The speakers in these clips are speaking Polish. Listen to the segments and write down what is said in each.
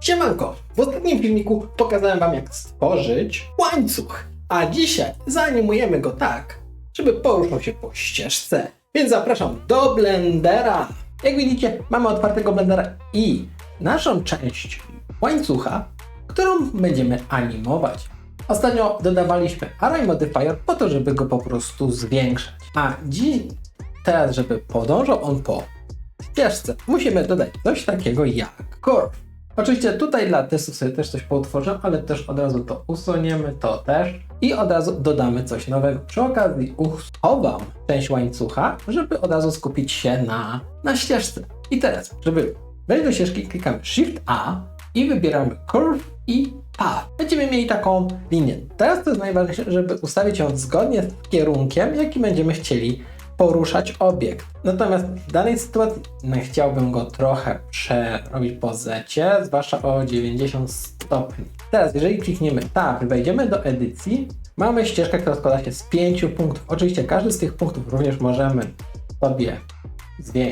Siemanko! W ostatnim filmiku pokazałem Wam jak stworzyć łańcuch, a dzisiaj zanimujemy go tak, żeby poruszał się po ścieżce. Więc zapraszam do Blendera. Jak widzicie, mamy otwartego Blendera i naszą część łańcucha, którą będziemy animować. Ostatnio dodawaliśmy Array Modifier po to, żeby go po prostu zwiększać. A dziś, teraz, żeby podążał on po ścieżce, musimy dodać coś takiego jak curve. Oczywiście tutaj dla testów sobie też coś poutworzę, ale też od razu to usuniemy, to też i od razu dodamy coś nowego. Przy okazji uchowam część łańcucha, żeby od razu skupić się na, na ścieżce. I teraz, żeby wejść do ścieżki, klikamy Shift A i wybieramy Curve i Path. Będziemy mieli taką linię. Teraz to jest najważniejsze, żeby ustawić ją zgodnie z kierunkiem, jaki będziemy chcieli poruszać obiekt. Natomiast w danej sytuacji no, chciałbym go trochę przerobić po zecie, zwłaszcza o 90 stopni. Teraz, jeżeli klikniemy Tab, wejdziemy do edycji, mamy ścieżkę, która składa się z pięciu punktów. Oczywiście każdy z tych punktów również możemy sobie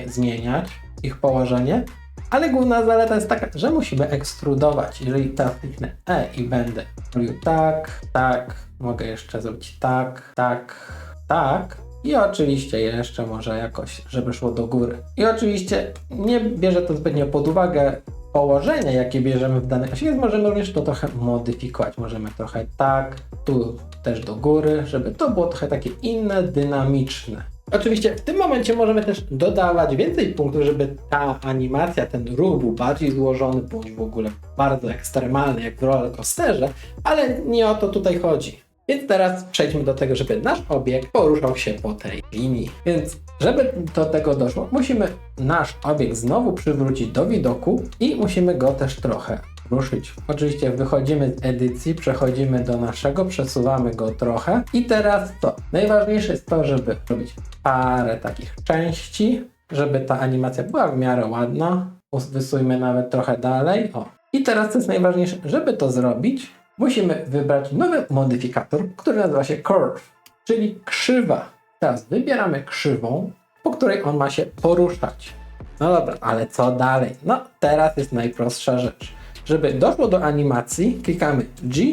zmieniać ich położenie, ale główna zaleta jest taka, że musimy ekstrudować. Jeżeli teraz kliknę E i będę robił tak, tak, mogę jeszcze zrobić tak, tak, tak, i oczywiście jeszcze może jakoś, żeby szło do góry. I oczywiście nie bierze to zbytnio pod uwagę położenia, jakie bierzemy w danej osi, więc możemy również to trochę modyfikować. Możemy trochę tak, tu też do góry, żeby to było trochę takie inne, dynamiczne. Oczywiście w tym momencie możemy też dodawać więcej punktów, żeby ta animacja, ten ruch był bardziej złożony, bądź w ogóle bardzo ekstremalny, jak w rollercoasterze, ale nie o to tutaj chodzi. Więc teraz przejdźmy do tego, żeby nasz obiekt poruszał się po tej linii. Więc żeby do tego doszło, musimy nasz obiekt znowu przywrócić do widoku i musimy go też trochę ruszyć. Oczywiście wychodzimy z edycji, przechodzimy do naszego, przesuwamy go trochę i teraz to. Najważniejsze jest to, żeby robić parę takich części, żeby ta animacja była w miarę ładna. Wysujmy nawet trochę dalej. O. I teraz co jest najważniejsze, żeby to zrobić, musimy wybrać nowy modyfikator, który nazywa się curve, czyli krzywa. Teraz wybieramy krzywą, po której on ma się poruszać. No dobra, ale co dalej? No teraz jest najprostsza rzecz. Żeby doszło do animacji, klikamy G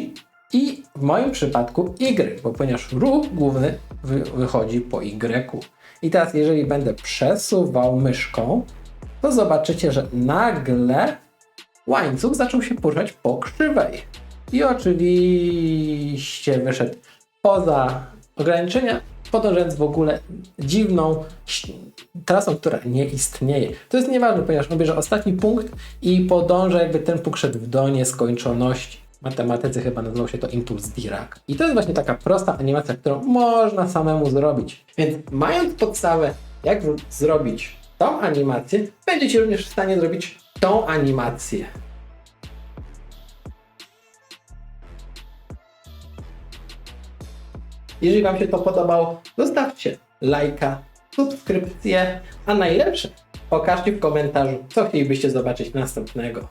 i w moim przypadku Y, bo ponieważ ruch główny wy wychodzi po Y. I teraz jeżeli będę przesuwał myszką, to zobaczycie, że nagle łańcuch zaczął się poruszać po krzywej. I oczywiście wyszedł poza ograniczenia, podążając w ogóle dziwną trasą, która nie istnieje. To jest nieważne, ponieważ on bierze ostatni punkt i podąża, jakby ten punkt szedł w do nieskończoności. Matematycy chyba nazywał się to impuls Dirac. I to jest właśnie taka prosta animacja, którą można samemu zrobić. Więc mając podstawę, jak w- zrobić tą animację, będziecie również w stanie zrobić tą animację. Jeżeli Wam się to podobało, zostawcie lajka, subskrypcję, a najlepsze pokażcie w komentarzu, co chcielibyście zobaczyć następnego.